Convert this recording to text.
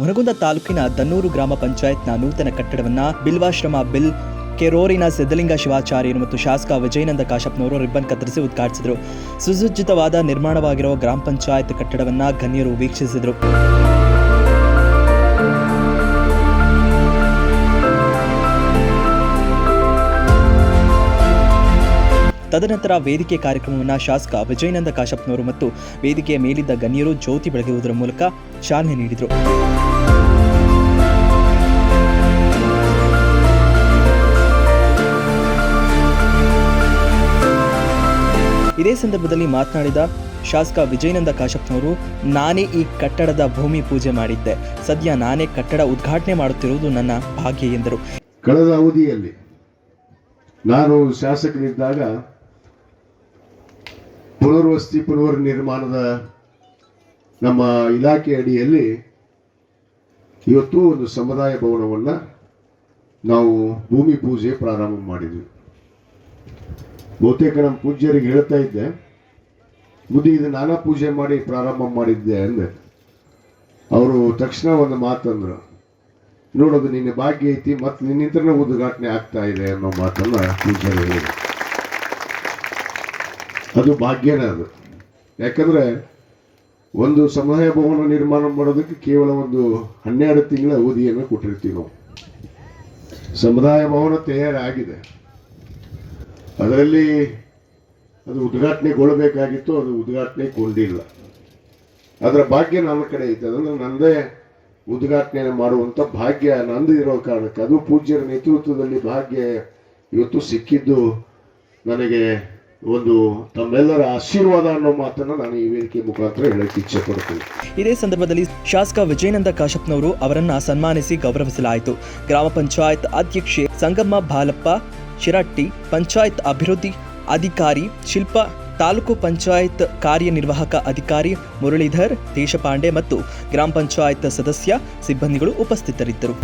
ಹೊನಗುಂದ ತಾಲೂಕಿನ ದನ್ನೂರು ಗ್ರಾಮ ಪಂಚಾಯತ್ನ ನೂತನ ಕಟ್ಟಡವನ್ನ ಬಿಲ್ವಾಶ್ರಮ ಬಿಲ್ ಕೆರೋರಿನ ಸಿದ್ದಲಿಂಗ ಶಿವಾಚಾರ್ಯರು ಮತ್ತು ಶಾಸಕ ವಿಜಯನಂದ ಕಾಶಪ್ಪನವರು ರಿಬ್ಬನ್ ಕತ್ತರಿಸಿ ಉದ್ಘಾಟಿಸಿದರು. ಸುಸಜ್ಜಿತವಾದ ನಿರ್ಮಾಣವಾಗಿರುವ ಗ್ರಾಮ ಪಂಚಾಯತ್ ಕಟ್ಟಡವನ್ನ ಗಣ್ಯರು ವೀಕ್ಷಿಸಿದರು. ತದನಂತರ ವೇದಿಕೆ ಕಾರ್ಯಕ್ರಮವನ್ನು ಶಾಸಕ ವಿಜಯನಂದ ಕಾಶಪ್ಪನವರು ಮತ್ತು ವೇದಿಕೆಯ ಮೇಲಿದ್ದ ಗಣ್ಯರು ಜ್ಯೋತಿ ಬೆಳಗುವುದರ ಮೂಲಕ ಚಾಲನೆ ನೀಡಿದರು. ಇದೇ ಸಂದರ್ಭದಲ್ಲಿ ಮಾತನಾಡಿದ ಶಾಸಕ ವಿಜಯನಂದ ಕಾಶಪ್ಪನವರು ನಾನೇ ಈ ಕಟ್ಟಡದ ಭೂಮಿ ಪೂಜೆ ಮಾಡಿದ್ದೆ. ಸದ್ಯ ನಾನೇ ಕಟ್ಟಡ ಉದ್ಘಾಟನೆ ಮಾಡುತ್ತಿರುವುದು ನನ್ನ ಭಾಗ್ಯ ಎಂದರು. ಕಳೆದ ಅವಧಿಯಲ್ಲಿ ನಾನು ಶಾಸಕನಿದ್ದಾಗ ಪುನರ್ವಸತಿ ಪುನರ್ ನಿರ್ಮಾಣದ ನಮ್ಮ ಇಲಾಖೆ ಅಡಿಯಲ್ಲಿ ಇವತ್ತು ಒಂದು ಸಮುದಾಯ ಭವನವನ್ನು ನಾವು ಭೂಮಿ ಪೂಜೆ ಪ್ರಾರಂಭ ಮಾಡಿದ್ವಿ. ಬಹುತೇಕ ನಮ್ಮ ಪೂಜ್ಯರಿಗೆ ಹೇಳ್ತಾ ಇದ್ದೆ ಬುದ್ಧಿ ಇದು ನಾನಾ ಪೂಜೆ ಮಾಡಿ ಪ್ರಾರಂಭ ಮಾಡಿದ್ದೆ ಅಂದೆ. ಅವರು ತಕ್ಷಣ ಒಂದು ಮಾತಂದ್ರು, ನೋಡೋದು ನಿನ್ನ ಭಾಗ್ಯ ಐತಿ ಮತ್ತು ನಿನ್ನಿಂತ್ರನೇ ಉದ್ಘಾಟನೆ ಆಗ್ತಾ ಇದೆ ಅನ್ನೋ ಮಾತನ್ನ ಪೂಜ್ಯರು ಅದು ಭಾಗ್ಯನೇ ಅದು. ಯಾಕಂದ್ರೆ ಒಂದು ಸಮುದಾಯ ಭವನ ನಿರ್ಮಾಣ ಮಾಡೋದಕ್ಕೆ ಕೇವಲ ಒಂದು ಹನ್ನೆರಡು ತಿಂಗಳ ಅವಧಿಯನ್ನು ಕೊಟ್ಟಿರ್ತೀವಿ ನಾವು. ಸಮುದಾಯ ಭವನ ತಯಾರಾಗಿದೆ. ಅದರಲ್ಲಿ ಅದು ಉದ್ಘಾಟನೆಗೊಳ್ಳಬೇಕಾಗಿತ್ತು, ಅದು ಉದ್ಘಾಟನೆಗೊಂಡಿಲ್ಲ. ಅದರ ಭಾಗ್ಯ ನನ್ನ ಕಡೆ ಐತೆ. ಅದನ್ನು ನಂದೇ ಉದ್ಘಾಟನೆ ಮಾಡುವಂಥ ಭಾಗ್ಯ ನಂದು ಇರೋ ಕಾರಣಕ್ಕೆ. ಅದು ಪೂಜ್ಯರ ನೇತೃತ್ವದಲ್ಲಿ ಭಾಗ್ಯ ಇವತ್ತು ಸಿಕ್ಕಿದ್ದು ನನಗೆ ಒಂದು ತಮ್ಮೆಲ್ಲರ ಆಶೀರ್ವಾದ ಅನ್ನೋ ಮಾತನ್ನ ನಾನು ಈ ವೇದಿಕೆ ಮುಖಾಂತರ ಹೇಳಕ್ಕೆ ಇಚ್ಛೆ ಪಡ್ತೀನಿ. ಇದೇ ಸಂದರ್ಭದಲ್ಲಿ ಶಾಸಕ ವಿಜಯನಂದ ಕಾಶಪ್ಪನವರು ಅವರನ್ನ ಸನ್ಮಾನಿಸಿ ಗೌರವಿಸಲಾಯಿತು. ಗ್ರಾಮ ಪಂಚಾಯತ್ ಅಧ್ಯಕ್ಷೆ ಸಂಗಮ್ಮ ಬಾಲಪ್ಪ, ಶಿರಟ್ಟಿ, ಪಂಚಾಯತ್ ಅಭಿವೃದ್ಧಿ ಅಧಿಕಾರಿ, ಶಿಲ್ಪ, ತಾಲೂಕು ಪಂಚಾಯತ್ ಕಾರ್ಯನಿರ್ವಾಹಕ ಅಧಿಕಾರಿ ಮುರಳೀಧರ್, ದೇಶಪಾಂಡೆ ಮತ್ತು ಗ್ರಾಮ ಪಂಚಾಯತ್ ಸದಸ್ಯ ಸಿಬ್ಬಂದಿಗಳು ಉಪಸ್ಥಿತರಿದ್ದರು.